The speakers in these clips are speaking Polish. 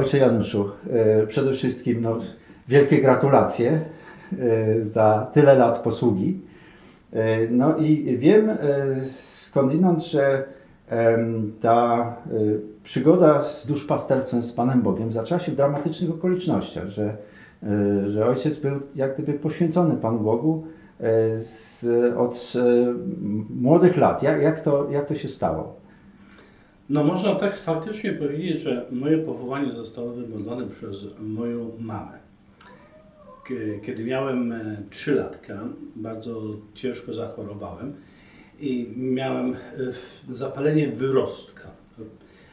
ojcze Januszu, e, przede wszystkim no, wielkie gratulacje e, za tyle lat posługi. E, No i wiem skądinąd, że ta przygoda z duszpasterstwem z Panem Bogiem zaczęła się w dramatycznych okolicznościach, że, że ojciec był jak gdyby poświęcony Panu Bogu z, od młodych lat. Jak, jak, to, jak to się stało? No można tak faktycznie powiedzieć, że moje powołanie zostało wymodlone przez moją mamę. Kiedy miałem e, 3 latka, bardzo ciężko zachorowałem i miałem e, zapalenie wyrostka.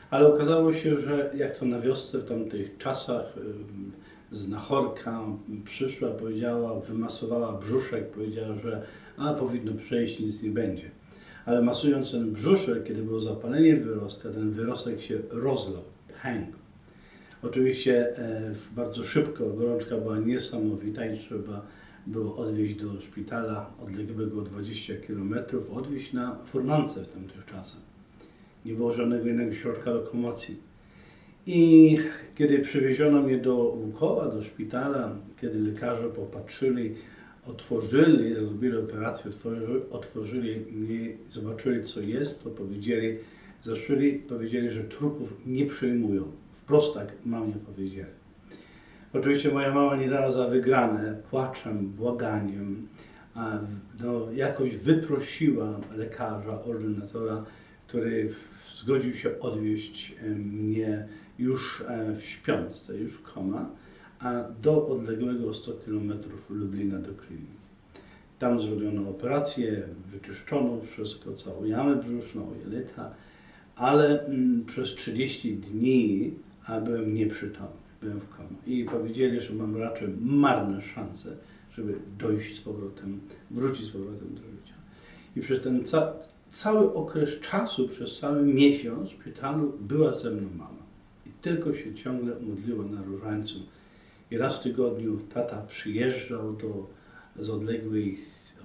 Ale okazało się, że jak to na wiosce w tamtych czasach em, znachorka przyszła, powiedziała, wymasowała brzuszek, powiedziała, że a powinno przejść, nic nie będzie. Ale masując ten brzuszek, kiedy było zapalenie wyrostka, ten wyrostek się rozlał, pękł. Oczywiście e, bardzo szybko, gorączka była niesamowita i trzeba było odwieźć do szpitala odległego 20 km, odwieźć na furmance w tamtych czasach. Nie było żadnego innego środka lokomocji. I kiedy przywieziono mnie do Łukowa, do szpitala, kiedy lekarze popatrzyli, otworzyli, zrobili operację, otworzyli, otworzyli zobaczyli co jest, to powiedzieli, zaczęli, powiedzieli, że trupów nie przyjmują. Wprost tak mamie powiedzieli. Oczywiście moja mama nie dała za wygrane, płaczem, błaganiem, a no, jakoś wyprosiła lekarza, ordynatora, który zgodził się odwieźć e, mnie już e, w śpiączce, już w koma, a do odległego 100 km Lublina do kliniki. Tam zrobiono operację, wyczyszczono wszystko, całą jamę brzuszną, jelita, ale mm, przez 30 dni a byłem nieprzytomny, byłem w koma. I powiedzieli, że mam raczej marne szanse, żeby dojść z powrotem, wrócić z powrotem do życia. I przez ten ca cały okres czasu, przez cały miesiąc w szpitalu była ze mną mama. I tylko się ciągle modliła na różańcu. I raz w tygodniu tata przyjeżdżał do, z odległej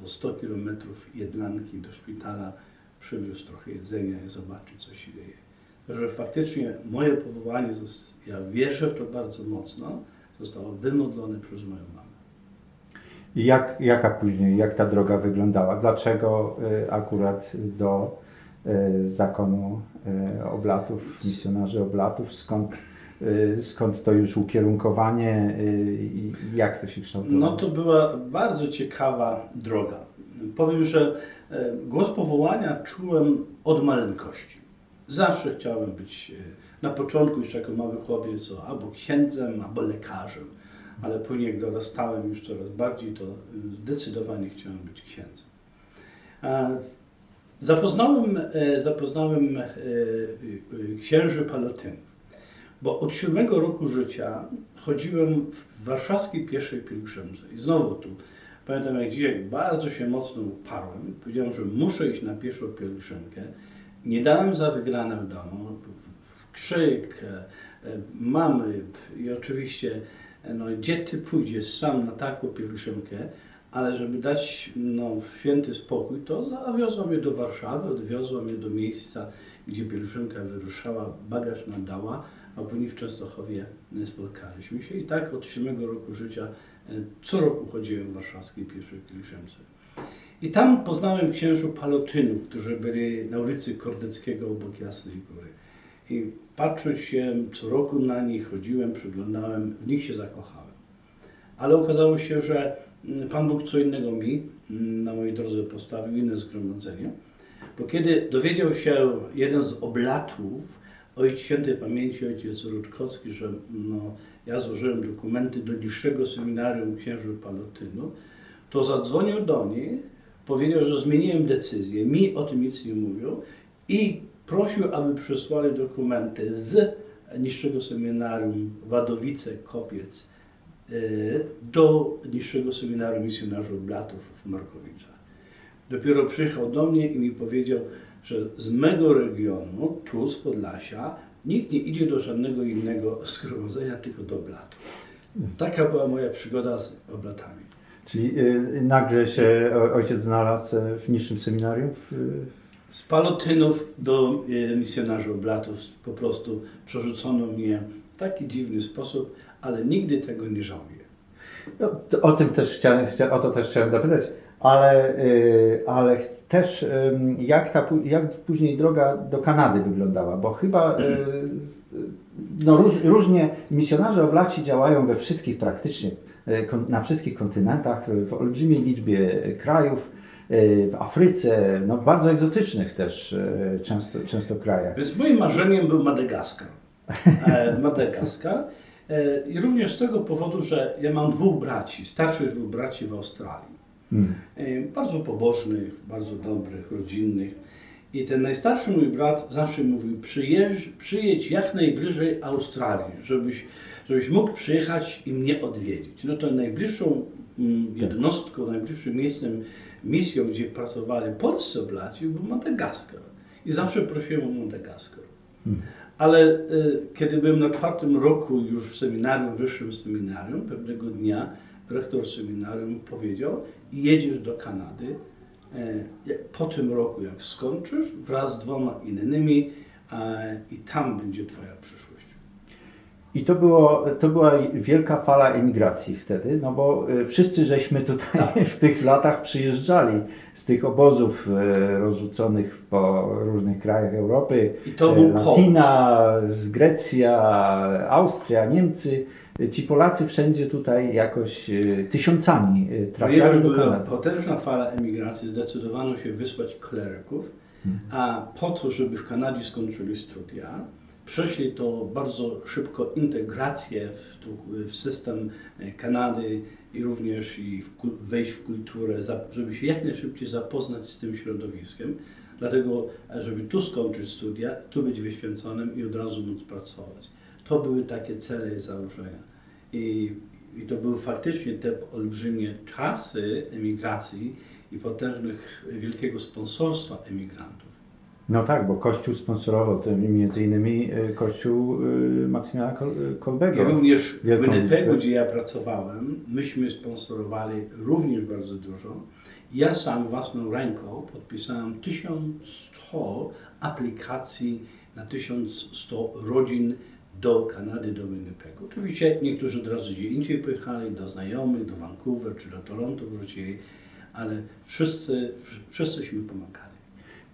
o 100 kilometrów Jedlanki do szpitala, przywiózł trochę jedzenia i zobaczyć, co się dzieje. Także faktycznie moje powołanie, ja wierzę w to bardzo mocno, zostało wymodlone przez moją mamę. I jak, jaka później, jak ta droga wyglądała? Dlaczego y, akurat do y, zakonu y, oblatów, misjonarzy oblatów? Skąd, skąd to już ukierunkowanie y, i jak to się kształtowało? No to była bardzo ciekawa droga. Powiem, że e, głos powołania czułem od maleńkości. Zawsze chciałem być e, na początku jeszcze jako mały chłopiec albo księdzem, albo lekarzem, ale później jak dorastałem już coraz bardziej, to e, zdecydowanie chciałem być księdzem. Zapoznałem, zapoznałem księży palotynów. Bo od siódmego roku życia chodziłem w warszawskiej pieszej pielgrzymce. I znowu tu, pamiętam jak dzisiaj, bardzo się mocno uparłem. Powiedziałem, że muszę iść na pieszą pielgrzymkę. Nie dałem za wygrane w domu. Krzyk, e, mamy i oczywiście, e, no gdzie ty pójdziesz sam na taką pielgrzymkę, ale żeby dać no, święty spokój, to zawiozła mnie do Warszawy, odwiozła mnie do miejsca, gdzie pielgrzymka wyruszała, bagaż nam później w Częstochowie e, spotkaliśmy się i tak od 7 roku życia e, co roku chodziłem w warszawskiej pierwszej pielgrzymce. I tam poznałem księżu palotynów, którzy byli na ulicy Kordeckiego obok Jasnej Góry. I patrząc się co roku na nich, chodziłem, przyglądałem, w nich się zakochałem. Ale okazało się, że mm, Pan Bóg co innego mi mm, na mojej drodze postawił, inne zgromadzenie. Bo kiedy dowiedział się jeden z oblatów, ojciec świętej pamięci, ojciec Rutkowski, że no, ja złożyłem dokumenty do niższego seminarium księży Palotynu, to zadzwonił do nich, powiedział, że zmieniłem decyzję, mi o tym nic nie mówią i prosił, aby przysłali dokumenty z niższego seminarium Wadowice-Kopiec y, do niższego seminarium misjonarzy oblatów w Markowicach. Dopiero przyjechał do mnie i mi powiedział, że z mego regionu, tu z Podlasia, nikt nie idzie do żadnego innego zgromadzenia, tylko do oblatów. Taka była moja przygoda z oblatami. Czyli y, nagle się ojciec znalazł e, w niższym seminarium? W, Z palotynów do e, misjonarzy oblatów po prostu przerzucono mnie w taki dziwny sposób, ale nigdy tego nie żałuję. No, o tym też chciałem, chcia- o to też chciałem zapytać, ale, y, ale też jak, ta, jak później droga do Kanady wyglądała, bo chyba y, no, róż, różnie misjonarze oblaci działają we wszystkich praktycznie, y, na wszystkich kontynentach, w olbrzymiej liczbie krajów, w Afryce, no, w bardzo egzotycznych też często, często krajach. Więc moim marzeniem był Madagaskar. E, Madagaskar. E, I również z tego powodu, że ja mam dwóch braci, starszych dwóch braci w Australii. Mm. E, Bardzo pobożnych, bardzo dobrych, rodzinnych. I ten najstarszy mój brat zawsze mówił, przyjedź, przyjedź jak najbliżej Australii, żebyś, żebyś mógł przyjechać i mnie odwiedzić. No to najbliższą mm, jednostką, najbliższym miejscem, misją, gdzie pracowali polscy oblaci, był Madagaskar. I zawsze prosiłem o Madagaskar. Ale y, kiedy byłem na czwartym roku już w seminarium, wyższym seminarium, pewnego dnia rektor seminarium powiedział, jedziesz do Kanady e, po tym roku, jak skończysz, wraz z dwoma innymi e, i tam będzie Twoja przyszłość. I to, było, to była wielka fala emigracji wtedy, no bo y, wszyscy żeśmy tutaj Tak. w tych latach przyjeżdżali z tych obozów rozrzuconych po różnych krajach Europy. I to był Latina, Grecja, Austria, Niemcy. Ci Polacy wszędzie tutaj jakoś y, tysiącami y, trafiali Ponieważ do była Kanady. potężna fala emigracji, zdecydowano się wysłać kleryków, Mhm. a po to, żeby w Kanadzie skończyli studia, przeszli to bardzo szybko integrację w, w system e, Kanady i również i w, wejść w kulturę, żeby się jak najszybciej zapoznać z tym środowiskiem. Dlatego, e, żeby tu skończyć studia, tu być wyświęconym i od razu móc pracować. To były takie cele i założenia. I, I to były faktycznie te olbrzymie czasy emigracji i potężnych, wielkiego sponsorstwa emigrantów. No tak, bo Kościół sponsorował ten, między innymi y, Kościół y, Maksymiliana Kol- I Kolbego. również w Winnipegu, gdzie ja pracowałem, myśmy sponsorowali również bardzo dużo. Ja sam własną ręką podpisałem 1100 aplikacji na 1100 rodzin do Kanady, do Winnipegu. Oczywiście niektórzy od razu gdzie indziej pojechali, do znajomych, do Vancouver czy do Toronto wrócili, ale wszyscy, wszyscyśmy pomagali.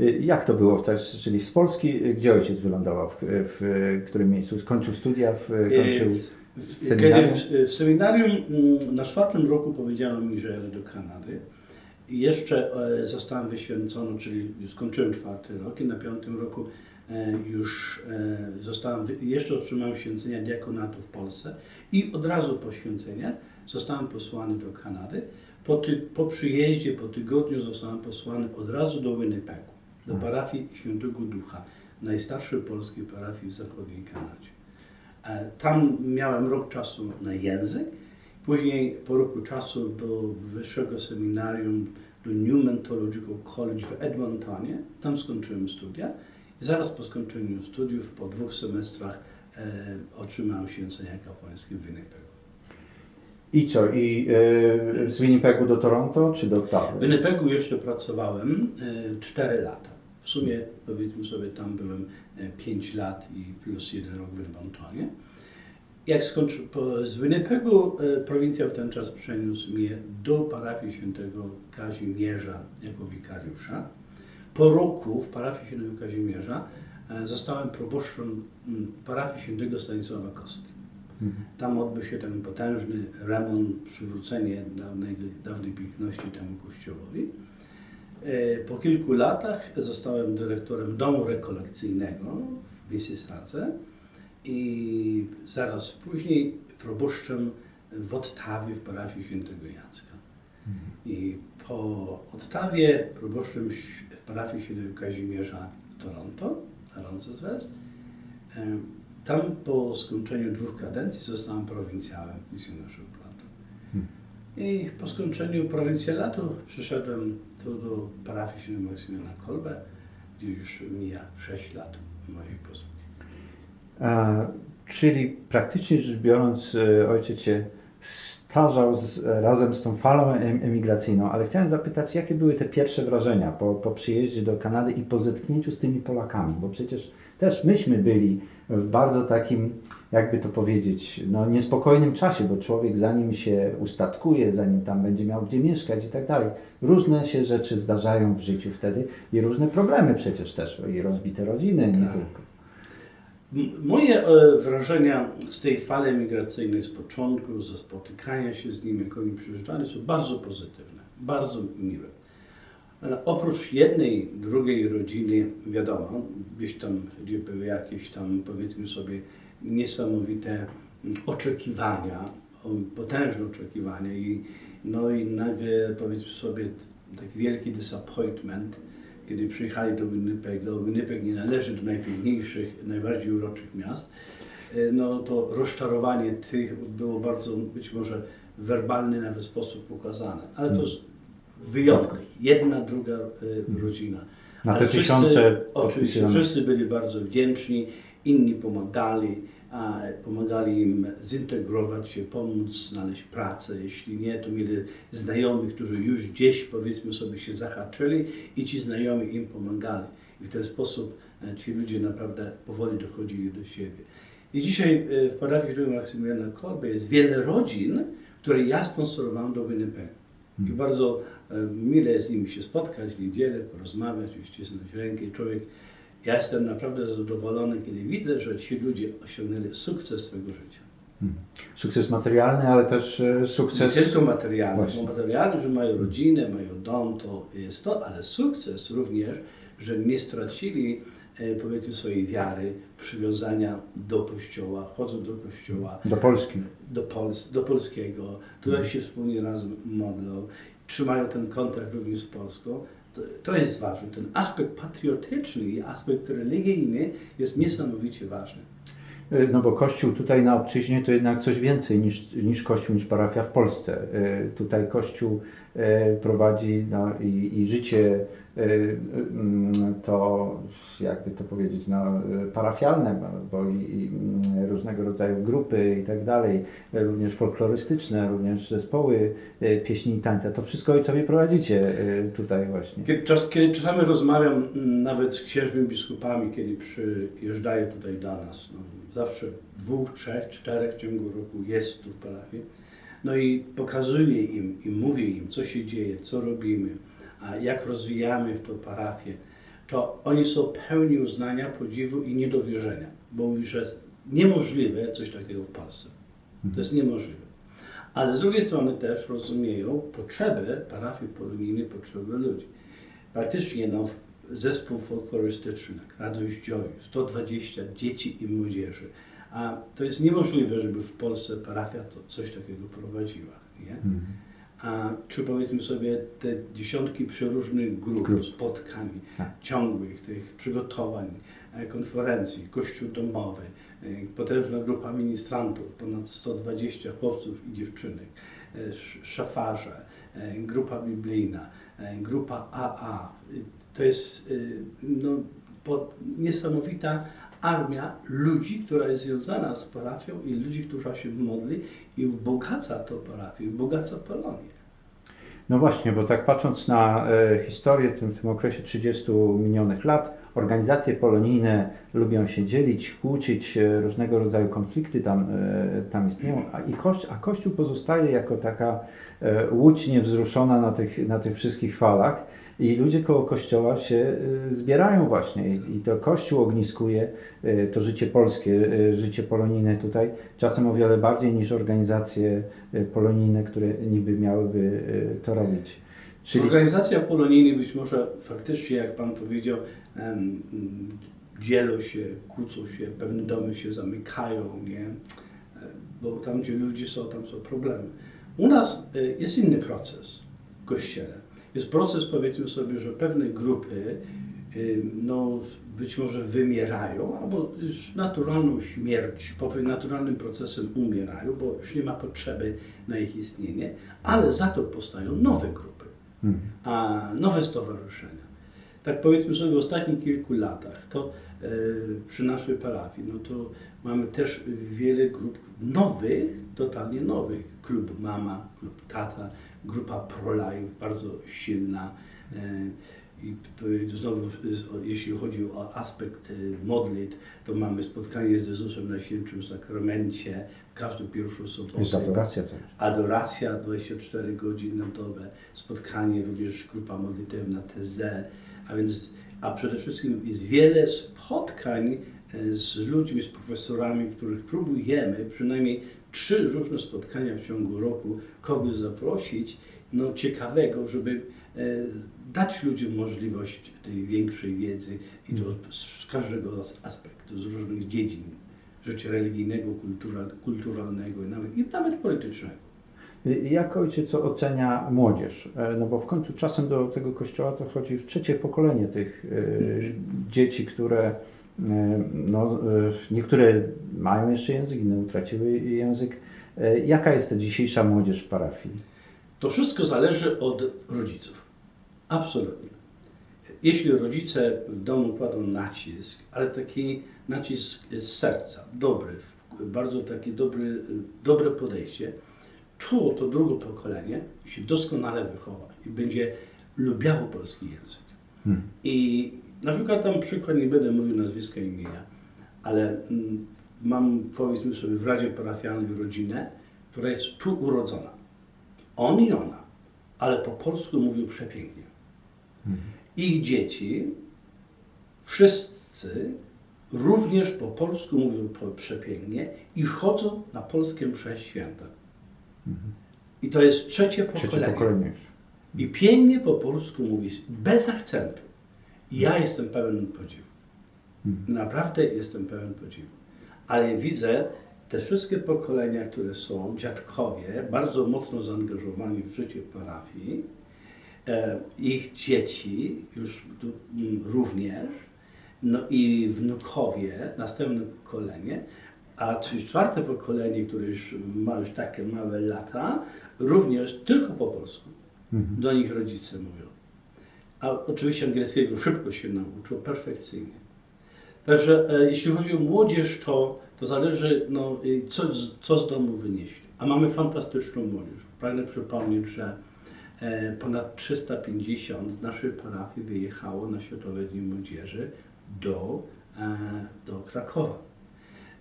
Y, Jak to było, też, czyli z Polski, y, gdzie ojciec wylądował, w, w, którym miejscu? Skończył studia, w, kończył W- w- seminarium? Kiedy w, w seminarium mm, na czwartym roku powiedziano mi, że jadę do Kanady. Jeszcze e, zostałem wyświęcony, czyli skończyłem czwarty rok i na piątym roku już e, zostałem, jeszcze otrzymałem święcenia diakonatu w Polsce i od razu po święceniach zostałem posłany do Kanady. Po, ty, po przyjeździe, po tygodniu zostałem posłany od razu do Winnipegu, do parafii Świętego Ducha, najstarszej polskiej parafii w zachodniej Kanadzie. E, Tam miałem rok czasu na język. Później po roku czasu do wyższego seminarium, do Newman Theological College w Edmontonie. Tam skończyłem studia. Zaraz po skończeniu studiów, po dwóch semestrach, e, otrzymałem święcenia kapłańskie w Winnipegu. I co? I y, z Winnipegu do Toronto, czy do W Ottawy? Winnipegu jeszcze pracowałem 4 lata. W sumie powiedzmy sobie tam byłem 5 lat i plus jeden rok w Edmontonie. Jak skończy, po, z Winnipegu e, prowincja w ten czas przeniósł mnie do parafii świętego Kazimierza jako wikariusza. Po roku w parafii świętego Kazimierza e, zostałem proboszczem mm, parafii świętego Stanisława Kostki. Tam odbył się ten potężny remont, przywrócenie dawnej, dawnej piękności temu kościołowi. E, Po kilku latach zostałem dyrektorem domu rekolekcyjnego w Mississadze i zaraz później proboszczem w Ottawie w parafii świętego Jacka. I po Ottawie proboszczem parafii świętego Kazimierza w Toronto, Roncesvalles. E, Tam po skończeniu dwóch kadencji zostałem prowincjałem misjonarzy platu. I po skończeniu prowincjalatu przyszedłem tu do parafii świętego Maksymiliana Kolbe, gdzie już mija 6 lat mojej posługi. A, czyli praktycznie rzecz biorąc, y, ojciec cię starzał z, razem z tą falą em- emigracyjną, ale chciałem zapytać, jakie były te pierwsze wrażenia po, po przyjeździe do Kanady i po zetknięciu z tymi Polakami, bo przecież też myśmy byli w bardzo takim, jakby to powiedzieć, no niespokojnym czasie, bo człowiek zanim się ustatkuje, zanim tam będzie miał gdzie mieszkać i tak dalej, różne się rzeczy zdarzają w życiu wtedy i różne problemy przecież też, i rozbite rodziny, nie Tak. tylko. Moje e, wrażenia z tej fali migracyjnej z początku, ze spotykania się z nimi, jak oni przyjeżdżali, są bardzo pozytywne, bardzo miłe. E, Oprócz jednej, drugiej rodziny, wiadomo, gdzieś tam, gdzie były jakieś tam, powiedzmy sobie, niesamowite oczekiwania, potężne oczekiwania i no i nagle, powiedzmy sobie, taki wielki disappointment, kiedy przyjechali do Winnipegu. Winnipeg nie należy do najpiękniejszych, najbardziej uroczych miast. E, No to rozczarowanie tych było bardzo, być może w werbalny nawet sposób pokazane. Ale to jest wyjątek. Jedna, druga e, rodzina. Na Ale te wszyscy- tysiące Oczywiście, wszyscy byli bardzo wdzięczni, inni pomagali, pomagali im zintegrować się, pomóc znaleźć pracę. Jeśli nie, to mieli znajomych, którzy już gdzieś, powiedzmy sobie, się zahaczyli i ci znajomi im pomagali. I w ten sposób e, ci ludzie naprawdę powoli dochodzili do siebie. I dzisiaj e, w parafii Księdza Maksymiliana Kolbe jest wiele rodzin, które ja sponsorowałem do Winnipegu. I bardzo e, mile jest z nimi się spotkać w niedzielę, porozmawiać, uścisnąć rękę. Człowiek, ja jestem naprawdę zadowolony, kiedy widzę, że ci ludzie osiągnęli sukces swego życia. Sukces materialny, ale też e, sukces... Nie tylko materialny, Właśnie. bo materialny, że mają rodzinę, mają dom, to jest to, ale sukces również, że nie stracili e, powiedzmy swojej wiary, przywiązania do kościoła, chodzą do kościoła, Do Polski. do, Pols do polskiego, tutaj Mhm. się wspólnie razem modlą, trzymają ten kontakt również z Polską. To, jest ważne. Ten aspekt patriotyczny i aspekt religijny jest niesamowicie ważny. E, No bo Kościół tutaj na obczyźnie to jednak coś więcej niż, niż Kościół, niż parafia w Polsce. E, Tutaj Kościół e, prowadzi no, i, i życie to, jakby to powiedzieć, no, parafialne, bo- i, i mm, różnego rodzaju grupy i tak dalej, również folklorystyczne, również zespoły e, pieśni i tańca. To wszystko ojcowie prowadzicie tutaj właśnie. Kiedy, czas, kiedy czasami rozmawiam mm, nawet z księżnymi biskupami, kiedy przyjeżdżają tutaj do nas, no, zawsze dwóch, trzech, czterech w ciągu roku jest tu w parafii, no i pokazuję im i mówię im, co się dzieje, co robimy, jak rozwijamy w tą parafię, to oni są pełni uznania, podziwu i niedowierzenia, bo mówi, że niemożliwe coś takiego w Polsce. To jest niemożliwe. Ale z drugiej strony też rozumieją potrzeby parafii polonijnej, potrzeby ludzi. Praktycznie no, zespół folklorystyczny, Radość Dzioju, 120 dzieci i młodzieży. A to jest niemożliwe, żeby w Polsce parafia to coś takiego prowadziła. Nie? A czy powiedzmy sobie te dziesiątki przeróżnych grup, Grup. spotkań Tak. ciągłych, tych przygotowań, e, konferencji, kościół domowy, e, potężna grupa ministrantów, ponad 120 chłopców i dziewczynek, e, sz- szafarze, grupa biblijna, grupa AA. To jest no, niesamowita armia ludzi, która jest związana z parafią i ludzi, którzy się modli i ubogaca tą parafię, ubogaca Polonię. No właśnie, bo tak patrząc na e, historię w tym, tym okresie 30 minionych lat, organizacje polonijne lubią się dzielić, kłócić, e, różnego rodzaju konflikty tam, e, tam istnieją, a, i kości, a Kościół pozostaje jako taka e, łódź niewzruszona na tych, na tych wszystkich falach i ludzie koło Kościoła się e, zbierają właśnie i, to Kościół ogniskuje e, to życie polskie, e, życie polonijne tutaj, czasem o wiele bardziej niż organizacje polonijne, które niby miałyby to robić. Czyli... Organizacja polonijna być może faktycznie, jak Pan powiedział, dzielą się, kłócą się, pewne domy się zamykają, nie? Bo tam, gdzie ludzie są, tam są problemy. U nas jest inny proces w Kościele. Jest proces, powiedzmy sobie, że pewne grupy no, być może wymierają, albo już naturalną śmierć, powiem naturalnym procesem umierają, bo już nie ma potrzeby na ich istnienie, ale za to powstają nowe grupy Mhm. a nowe stowarzyszenia. tak powiedzmy sobie w ostatnich kilku latach, to e, przy naszej parafii, no to mamy też wiele grup nowych, totalnie nowych. Klub Mama, klub Tata, grupa ProLife, bardzo silna. E, I znowu, jeśli chodzi o aspekt e, modlitw, to mamy spotkanie z Jezusem na Świętym Sakramencie, każdą pierwszą Jest sobotę. adoracja też. Adoracja 24 godziny na dobę, spotkanie również grupa modlitewna TZ, a więc, a przede wszystkim jest wiele spotkań e, z ludźmi, z profesorami, których próbujemy, przynajmniej trzy różne spotkania w ciągu roku, kogoś zaprosić, no ciekawego, żeby e, dać ludziom możliwość tej większej wiedzy i to z, z każdego z aspektu, z różnych dziedzin życia religijnego, kultura, kulturalnego i nawet, i nawet politycznego. I Jak ojciec ocenia młodzież? E, No bo w końcu czasem do tego kościoła to chodzi już trzecie pokolenie tych e, dzieci, które no, e, niektóre mają jeszcze język, inne utraciły język. E, Jaka jest ta dzisiejsza młodzież w parafii? To wszystko zależy od rodziców. Absolutnie. Jeśli rodzice w domu kładą nacisk, ale taki nacisk z serca, dobry, bardzo takie dobry, dobre podejście, to to drugie pokolenie się doskonale wychowa i będzie lubiało polski język. Hmm. I na przykład tam przykład, nie będę mówił nazwiska i imienia, ale mm, mam powiedzmy sobie w Radzie Parafialnej rodzinę, która jest tu urodzona. On i ona, ale po polsku mówią przepięknie. Ich dzieci, wszyscy również po polsku mówią po- przepięknie i chodzą na polskie msze święte. I to jest trzecie Trzecie pokolenie. pokolenie już. I pięknie po polsku mówi, bez akcentu. I ja jestem pełen podziwu. Naprawdę jestem pełen podziwu. Ale widzę te wszystkie pokolenia, które są, dziadkowie, bardzo mocno zaangażowani w życie parafii, e, ich dzieci już mm, również, no i wnukowie, następne pokolenie, a czwarte pokolenie, które już ma już takie małe lata, również tylko po polsku do nich rodzice mówią. A oczywiście angielskiego szybko się nauczył, perfekcyjnie. Także e, jeśli chodzi o młodzież, to, to zależy, no, co, co z domu wynieśli. A mamy fantastyczną młodzież. Pragnę przypomnieć, że e, ponad 350 z naszej parafii wyjechało na Światowe Dni Młodzieży do, e, do Krakowa.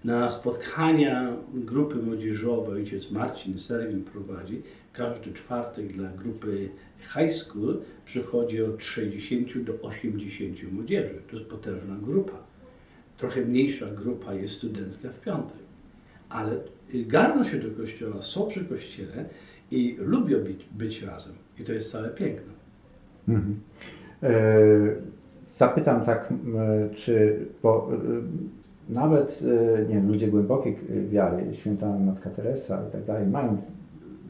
Na spotkania grupy młodzieżowe ojciec Marcin Serwin prowadzi. Każdy czwartek dla grupy high school przychodzi od 60 do 80 młodzieży. To jest potężna grupa. Trochę mniejsza grupa jest studencka w piątek. Ale y, garną się do kościoła, są przy kościele i lubią być, być razem. I to jest całe piękno. Mhm. E, Zapytam tak, czy bo e, nawet e, nie wiem, ludzie głębokiej wiary, święta Matka Teresa i tak dalej, mają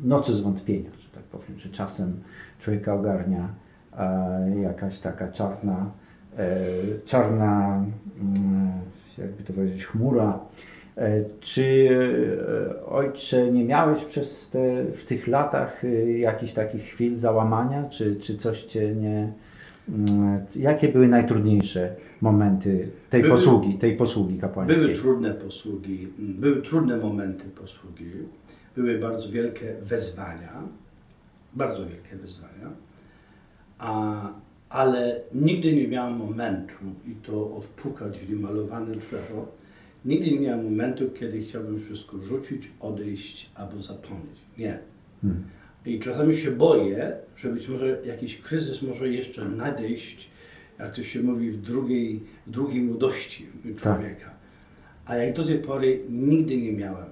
nocy zwątpienia, że tak powiem, że czasem człowieka ogarnia e, jakaś taka czarna, e, czarna, mm, jakby to powiedzieć, chmura. E, Czy ojcze nie miałeś przez te, w tych latach jakichś takich chwil załamania, czy, czy coś cię nie. mm, Jakie były najtrudniejsze momenty tej Były- posługi, tej posługi kapłańskiej? Były trudne posługi, były trudne momenty posługi, były bardzo wielkie wezwania, bardzo wielkie wyzwania, a, ale nigdy nie miałem momentu, i to odpukać w niemalowane drzewo, nigdy nie miałem momentu, kiedy chciałbym wszystko rzucić, odejść albo zapomnieć. Nie. Hmm. I czasami się boję, że być może jakiś kryzys może jeszcze nadejść, jak to się mówi, w drugiej, w drugiej młodości człowieka. A jak do tej pory nigdy nie miałem.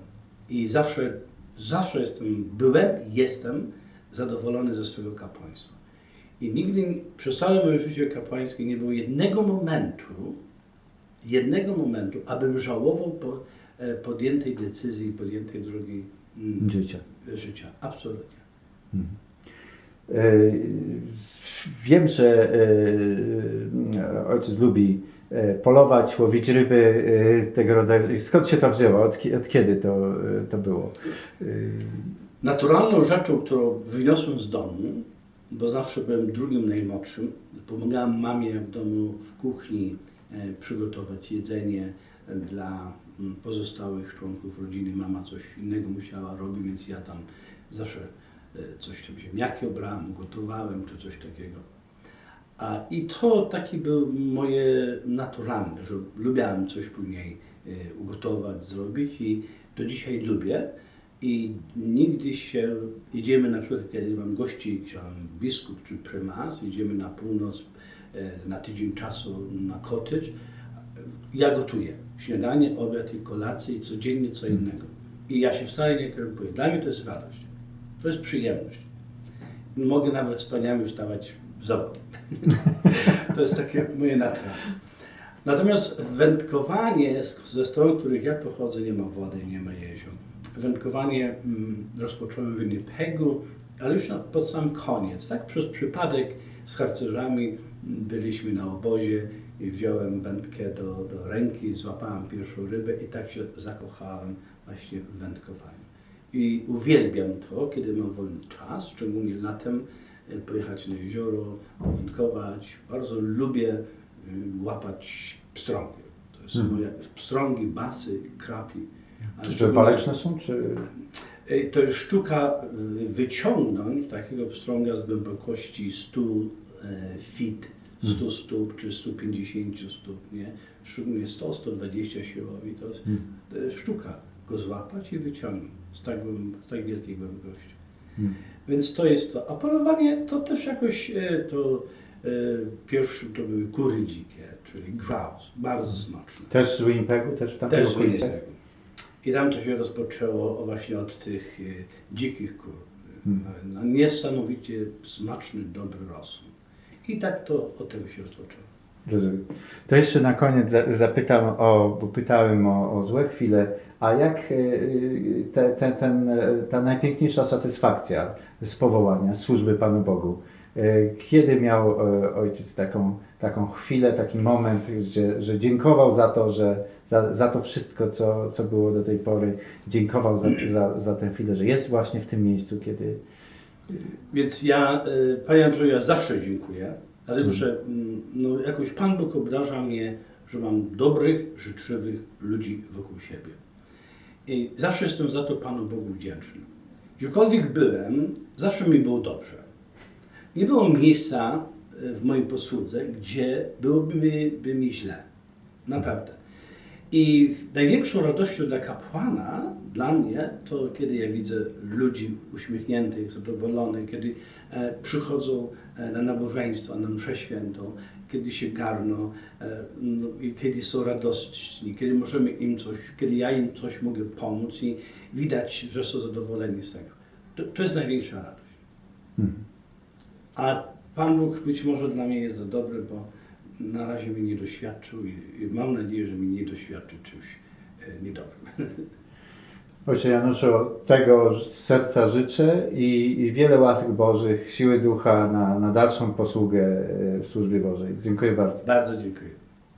I zawsze, zawsze jestem, byłem, jestem zadowolony ze swojego kapłaństwa. I nigdy przez całe moje życie kapłańskie nie było jednego momentu, jednego momentu, abym żałował po, e, podjętej decyzji, podjętej drogi mm, Życia. życia. Absolutnie. E, Wiem, że e, ojciec lubi e, polować, łowić ryby e, tego rodzaju. Skąd się to wzięło? Od, od kiedy to, e, to było? E, Naturalną rzeczą, którą wyniosłem z domu, bo zawsze byłem drugim najmłodszym. Pomagałem mamie w domu w kuchni e, przygotować jedzenie e, dla mm, pozostałych członków rodziny. Mama coś innego musiała robić, więc ja tam zawsze e, coś tam ziemniaki obrałem, gotowałem czy coś takiego. A, I to taki był moje naturalne, że lubiałem coś później e, ugotować, zrobić i do dzisiaj lubię. I nigdy się, idziemy na przykład, kiedy mam gości, chciałem biskup czy prymas, idziemy na północ e, na tydzień czasu na cottage, ja gotuję śniadanie, obiad i kolację i codziennie co innego. I ja się wcale nie krępuję. Dla mnie to jest radość. To jest przyjemność. Mogę nawet z paniami wstawać w zawody. To jest takie moje naturalne. Natomiast wędkowanie ze stron, których ja pochodzę, nie ma wody, nie ma jezior. Wędkowanie mm, rozpocząłem w Winnipegu, ale już na, pod sam koniec. Tak przez przypadek z harcerzami mm, byliśmy na obozie i wziąłem wędkę do, do ręki, złapałem pierwszą rybę i tak się zakochałem właśnie w wędkowaniu. I uwielbiam to, kiedy mam wolny czas, szczególnie latem, pojechać na jezioro, wędkować. Bardzo lubię y, łapać pstrągi. To jest Mhm. moje pstrągi, basy, krapi. A Czy waleczne są, czy... Y, To jest sztuka y, wyciągnąć takiego pstrąga z głębokości 100 e, feet, 100 stóp czy 150 stóp, nie? Szczególnie 100-120 siłowi. To jest, Hmm. sztuka go złapać i wyciągnąć z tak, z tak wielkiej głębokości. Hmm. Więc to jest to. A polowanie to też jakoś e, to e, pierwszy to były kury dzikie, czyli grouse, bardzo smaczne. Też z Winnipegu, też tamtych Też? Winnipegu. I tam to się rozpoczęło właśnie od tych e, dzikich kur. Hmm. No, niesamowicie smaczny, dobry rosół. I tak to od tego się rozpoczęło. Rozumiem. To jeszcze na koniec za- zapytam o, bo pytałem o, o złe chwile, a jak e, te, te, ten, e, ta najpiękniejsza satysfakcja z powołania, służby Panu Bogu? E, Kiedy miał e, ojciec taką, taką chwilę, taki moment, że, że dziękował za to, że za, za to wszystko, co, co było do tej pory, dziękował za, za, za tę chwilę, że jest właśnie w tym miejscu, kiedy. Więc ja, Panie Andrzeju, ja zawsze dziękuję, dlatego Mhm. że mm, no, jakoś Pan Bóg obdarza mnie, że mam dobrych, życzliwych ludzi wokół siebie. I zawsze jestem za to Panu Bogu wdzięczny. Gdziekolwiek byłem, zawsze mi było dobrze. Nie było miejsca y, w mojej posłudze, gdzie byłoby mi, by mi źle. Naprawdę. I największą radością dla kapłana, dla mnie, to kiedy ja widzę ludzi uśmiechniętych, zadowolonych, kiedy e, przychodzą e, na nabożeństwo, na mszę świętą, kiedy się garną, e, no, i kiedy są radosni, kiedy możemy im coś, kiedy ja im coś mogę pomóc i widać, że są zadowoleni z tego. To, to jest największa radość. Hmm. A Pan Bóg być może dla mnie jest za dobry, bo na razie mnie nie doświadczył i, i mam nadzieję, że mi nie doświadczy czymś e, niedobrym. Ojcze Januszu, tego z serca życzę i, i wiele łask Bożych, siły ducha na, na dalszą posługę e, w służbie Bożej. Dziękuję bardzo. Bardzo dziękuję.